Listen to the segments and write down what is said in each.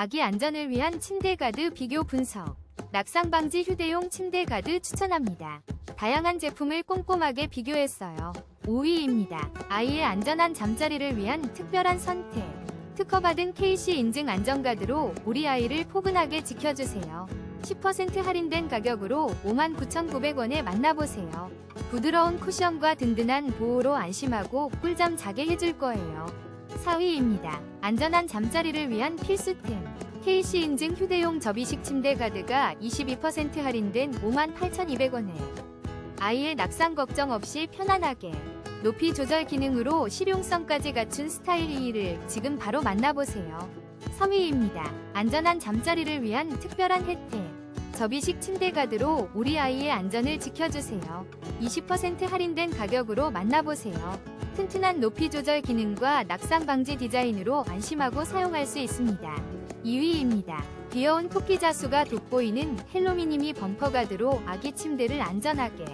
아기 안전을 위한 침대 가드 비교 분석. 낙상 방지 휴대용 침대 가드 추천합니다. 다양한 제품을 꼼꼼하게 비교했어요. 5위입니다. 아이의 안전한 잠자리를 위한 특별한 선택. 특허받은 KC 인증 안전가드로 우리 아이를 포근하게 지켜주세요. 10% 할인된 가격으로 59,900원에 만나보세요. 부드러운 쿠션과 든든한 보호로 안심하고 꿀잠 자게 해줄 거예요. 4위입니다. 안전한 잠자리를 위한 필수템. KC 인증 휴대용 접이식 침대 가드가 22% 할인된 58,200원에 아이의 낙상 걱정 없이 편안하게 높이 조절 기능으로 실용성까지 갖춘 스타일 2위를 지금 바로 만나보세요. 3위입니다. 안전한 잠자리를 위한 특별한 혜택. 접이식 침대 가드로 우리 아이의 안전을 지켜주세요. 20% 할인된 가격으로 만나보세요. 튼튼한 높이 조절 기능과 낙상 방지 디자인으로 안심하고 사용할 수 있습니다. 2위입니다. 귀여운 토끼 자수가 돋보이는 헬로미니미 범퍼 가드로 아기 침대를 안전하게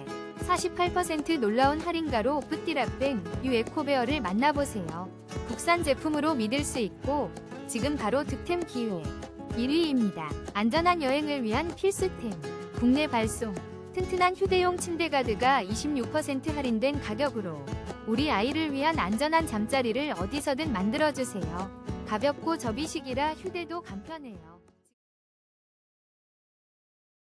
48% 놀라운 할인가로 뿌띠라뱅 유에코베어를 만나보세요. 국산 제품으로 믿을 수 있고 지금 바로 득템 기회 1위입니다. 안전한 여행을 위한 필수템 국내 발송 튼튼한 휴대용 침대 가드가 26% 할인된 가격으로 우리 아이를 위한 안전한 잠자리를 어디서든 만들어주세요. 가볍고 접이식이라 휴대도 간편해요.